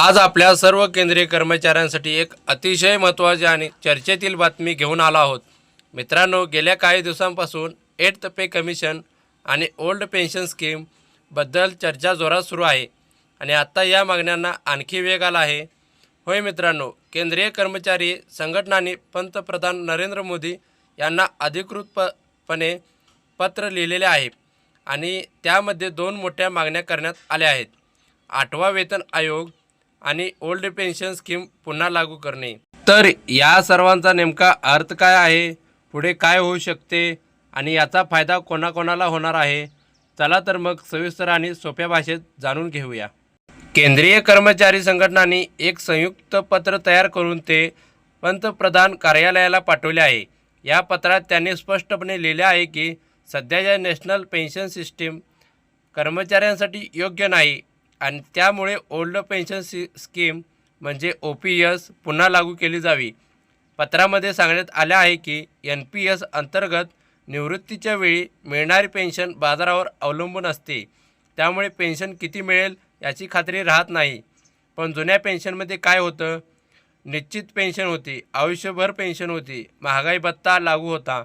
आज आपल्या सर्व केंद्रीय कर्मचाऱ्यांसाठी एक अतिशय महत्त्वाची आणि चर्चेतील बातमी घेऊन आलो आहोत. मित्रांनो गेल्या काही दिवसांपासून एट्थ पे कमिशन आणि ओल्ड पेन्शन स्कीमबद्दल चर्चा जोरात सुरू आहे आणि आत्ता या मागण्यांना आणखी वेग आला आहे. होय मित्रांनो केंद्रीय कर्मचारी संघटनांनी पंतप्रधान नरेंद्र मोदी यांना अधिकृतपणे पत्र लिहिलेले आहे आणि त्यामध्ये दोन मोठ्या मागण्या करण्यात आल्या आहेत. आठवा वेतन आयोग आणि ओल्ड पेन्शन स्कीम पुन्हा लागू करणे. तर या सर्वांचा नेमका अर्थ काय आहे? पुढे काय होऊ शकते? आणि याचा फायदा कोणाकोणाला होणार आहे? चला तर मग सविस्तर आणि सोप्या भाषेत जाणून घेऊया. केंद्रीय कर्मचारी संघटनांनी एक संयुक्त पत्र तयार करून ते पंतप्रधान कार्यालयाला पाठवले आहे. या पत्रात त्यांनी स्पष्टपणे लिहिले आहे की सध्याच्या नॅशनल पेन्शन सिस्टीम कर्मचाऱ्यांसाठी योग्य नाही. आणि त्यामुळे ओल्ड पेन्शन सी स्कीम म्हणजे ओ पी एस पुन्हा लागू केली जावी. पत्रामध्ये सांगण्यात आले आहे की एन पी एस अंतर्गत निवृत्तीच्या वेळी मिळणारी पेन्शन बाजारावर अवलंबून असते. त्यामुळे पेन्शन किती मिळेल याची खात्री राहत नाही. पण जुन्या पेन्शनमध्ये काय होतं? निश्चित पेन्शन होती आयुष्यभर पेन्शन होती महागाई भत्ता लागू होता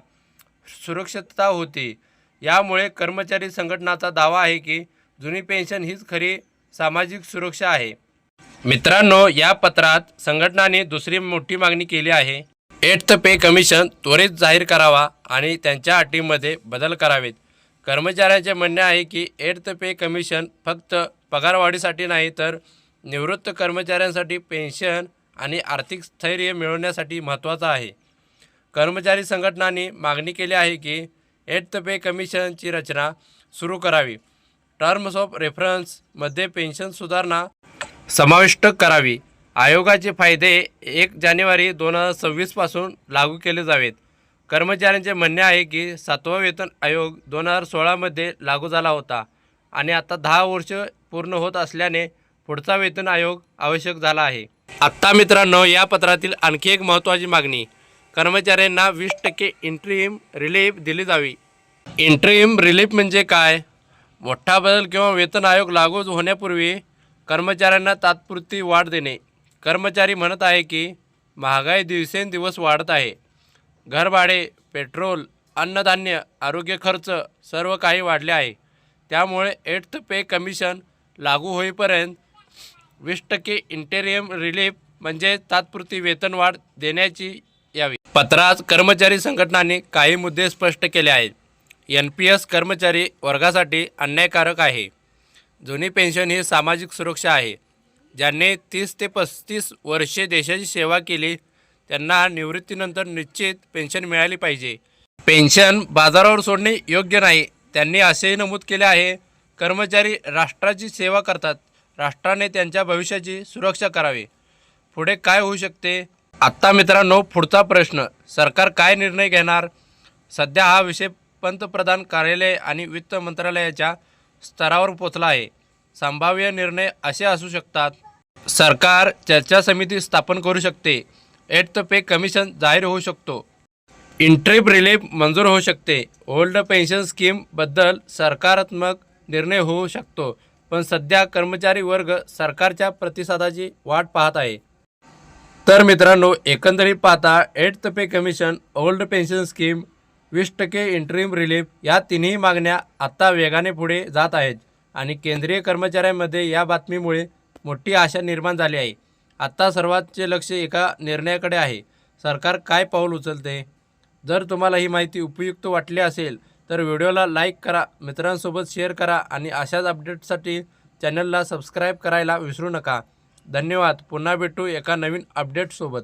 सुरक्षितता होती. यामुळे कर्मचारी संघटनाचा दावा आहे की जुनी पेन्शन हीच खरी सामाजिक सुरक्षा आहे. मित्रांनो या पत्रात संघटनाने दुसरी मोठी मागणी केली आहे. एट्थ पे कमिशन त्वरित जाहीर करावा आणि त्यांच्या अटीमध्ये बदल करावेत. कर्मचाऱ्यांचे म्हणणे आहे की एट्थ पे कमिशन फक्त पगारवाढीसाठी नाही तर निवृत्त कर्मचाऱ्यांसाठी पेन्शन आणि आर्थिक स्थैर्य मिळवण्यासाठी महत्त्वाचं आहे. कर्मचारी संघटनांनी मागणी केली आहे की एट्थ पे कमिशनची रचना सुरू करावी. टर्म्स ऑफ रेफरन्समध्ये पेन्शन सुधारणा समाविष्ट करावी. आयोगाचे फायदे एक जानेवारी दोन हजार सव्वीसपासून लागू केले जावेत. कर्मचाऱ्यांचे म्हणणे आहे की सातवा वेतन आयोग दोन हजार सोळामध्ये लागू झाला होता आणि आता दहा वर्ष पूर्ण होत असल्याने पुढचा वेतन आयोग आवश्यक झाला आहे. आत्ता मित्रांनो या पत्रातील आणखी एक महत्त्वाची मागणी. कर्मचाऱ्यांना वीस टक्के इंट्रीम रिलीफ दिली जावी. इंट्रीम रिलीफ म्हणजे काय? मोठा बदल किंवा वेतन आयोग लागू होण्यापूर्वी कर्मचाऱ्यांना तात्पुरती वाढ देणे. कर्मचारी म्हणत आहे की महागाई दिवसेंदिवस वाढत आहे. घरभाडे पेट्रोल अन्नधान्य आरोग्य खर्च सर्व काही वाढले आहे. त्यामुळे एट्थ पे कमिशन लागू होईपर्यंत वीस टक्के इंटेरियम रिलीफ म्हणजे तात्पुरती वेतनवाढ देण्याची यावी. पत्रात कर्मचारी संघटनांनी काही मुद्दे स्पष्ट केले आहेत. एन पी एस कर्मचारी वर्गासाठी अन्यायकारक आहे. जुनी पेन्शन ही सामाजिक सुरक्षा आहे. ज्यांनी तीस ते पस्तीस वर्षे देशाची सेवा केली त्यांना निवृत्तीनंतर निश्चित पेन्शन मिळाली पाहिजे. पेन्शन बाजारावर सोडणे योग्य नाही. त्यांनी असेही नमूद केले आहे कर्मचारी राष्ट्राची सेवा करतात. राष्ट्राने त्यांच्या भविष्याची सुरक्षा करावी. पुढे काय होऊ शकते? आत्ता मित्रांनो पुढचा प्रश्न. सरकार काय निर्णय घेणार? सध्या हा विषय पंतप्रधान कार्यालय आणि वित्त मंत्रालयाच्या स्तरावर पोचला आहे. संभाव्य निर्णय असे असू शकतात. सरकार चर्चा समिती स्थापन करू शकते. एट द पे कमिशन जाहीर होऊ शकतो. इंट्रीप रिलीफ मंजूर होऊ शकते. ओल्ड पेन्शन स्कीमबद्दल सकारात्मक निर्णय होऊ शकतो. पण सध्या कर्मचारी वर्ग सरकारच्या प्रतिसादाची वाट पाहत आहे. तर मित्रांनो एकंदरीत पाहता eighth pay commission old pension scheme वीस टक्के इंटरिम रिलीफ या तिन्ही मागण्या आत्ता वेगाने पुढे जात आहेत. आणि केंद्रीय कर्मचाऱ्यांमध्ये या बातमीमुळे मोठी आशा निर्माण झाली आहे. आत्ता सर्वांचे लक्ष एका निर्णयाकडे आहे. सरकार काय पाऊल उचलते? जर तुम्हाला ही माहिती उपयुक्त वाटली असेल तर व्हिडिओला लाईक करा मित्रांसोबत शेअर करा आणि अशाच अपडेट्ससाठी चॅनलला सबस्क्राईब करायला विसरू नका. धन्यवाद. पुन्हा भेटू एका नवीन अपडेटसोबत.